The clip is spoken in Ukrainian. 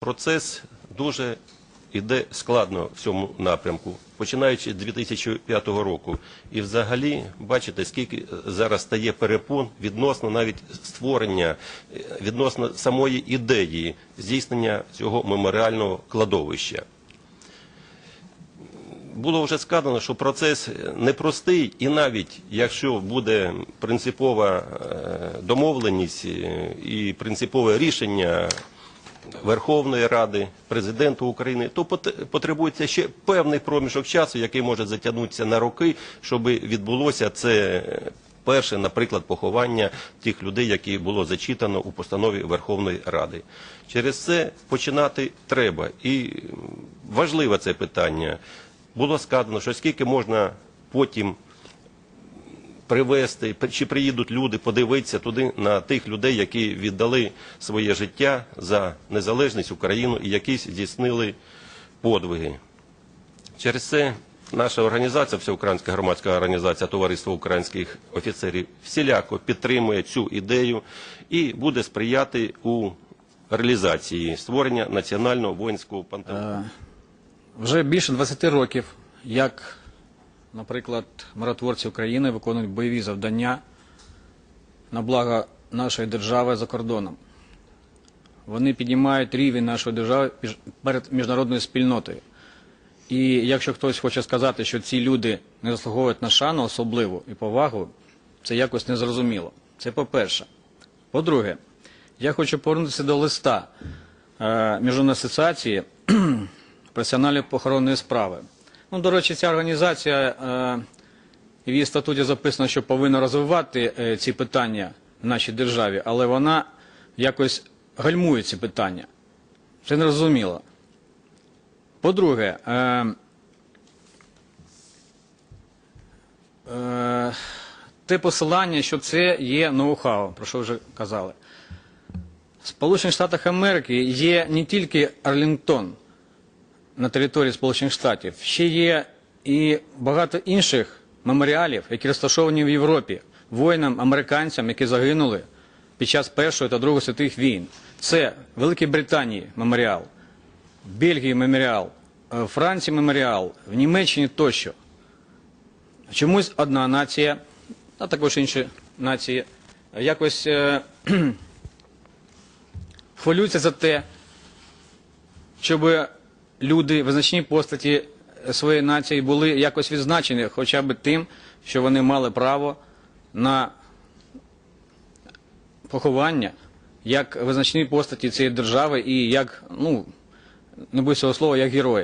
Процес дуже іде складно в цьому напрямку, починаючи з 2005 року. І взагалі, бачите, скільки зараз стає перепон відносно навіть створення, е, відносно самої ідеї здійснення цього меморіального кладовища. Було вже сказано, що процес непростий, і навіть якщо буде принципова е, домовленість е, і принципове рішення Верховної Ради, президента України, то потребується ще певний проміжок часу, який може затягнутися на роки, щоб відбулося це перше, наприклад, поховання тих людей, які було зачитано у постанові Верховної Ради. Через це починати треба. І важливе це питання. Було сказано, що скільки можна потім привезти, чи приїдуть люди подивитися туди на тих людей, які віддали своє життя за незалежність Україну і які здійснили подвиги. Через це наша організація, Всеукраїнська громадська організація Товариство українських офіцерів всіляко підтримує цю ідею і буде сприяти у реалізації створення національного воїнського пантеону. Вже більше 20 років, як, наприклад, миротворці України виконують бойові завдання на благо нашої держави за кордоном. Вони піднімають рівень нашої держави перед міжнародною спільнотою. І якщо хтось хоче сказати, що ці люди не заслуговують на шану особливу і повагу, це якось незрозуміло. Це по-перше. По-друге, я хочу повернутися до листа е, Міжнародної асоціації професіональної похоронної справи. Ну, до речі, ця організація е, в її статуті записано, що повинна розвивати е, ці питання в нашій державі, але вона якось гальмує ці питання. Це незрозуміло. По-друге, е, те посилання, що це є ноу-хау, про що вже казали. В Америки є не тільки Арлінгтон на території Сполучених Штатів, ще є і багато інших меморіалів, які розташовані в Європі, воїнам, американцям, які загинули під час Першої та Другої світових війн. Це Великій Британії меморіал, в Бельгії меморіал, е, в Франції меморіал, в Німеччині тощо. Чомусь одна нація, а також інші нації, якось е, хвилюються за те, щоб люди, визначні постаті своєї нації були якось відзначені хоча б тим, що вони мали право на поховання як визначні постаті цієї держави і як, ну, не будь цього слова, як герої.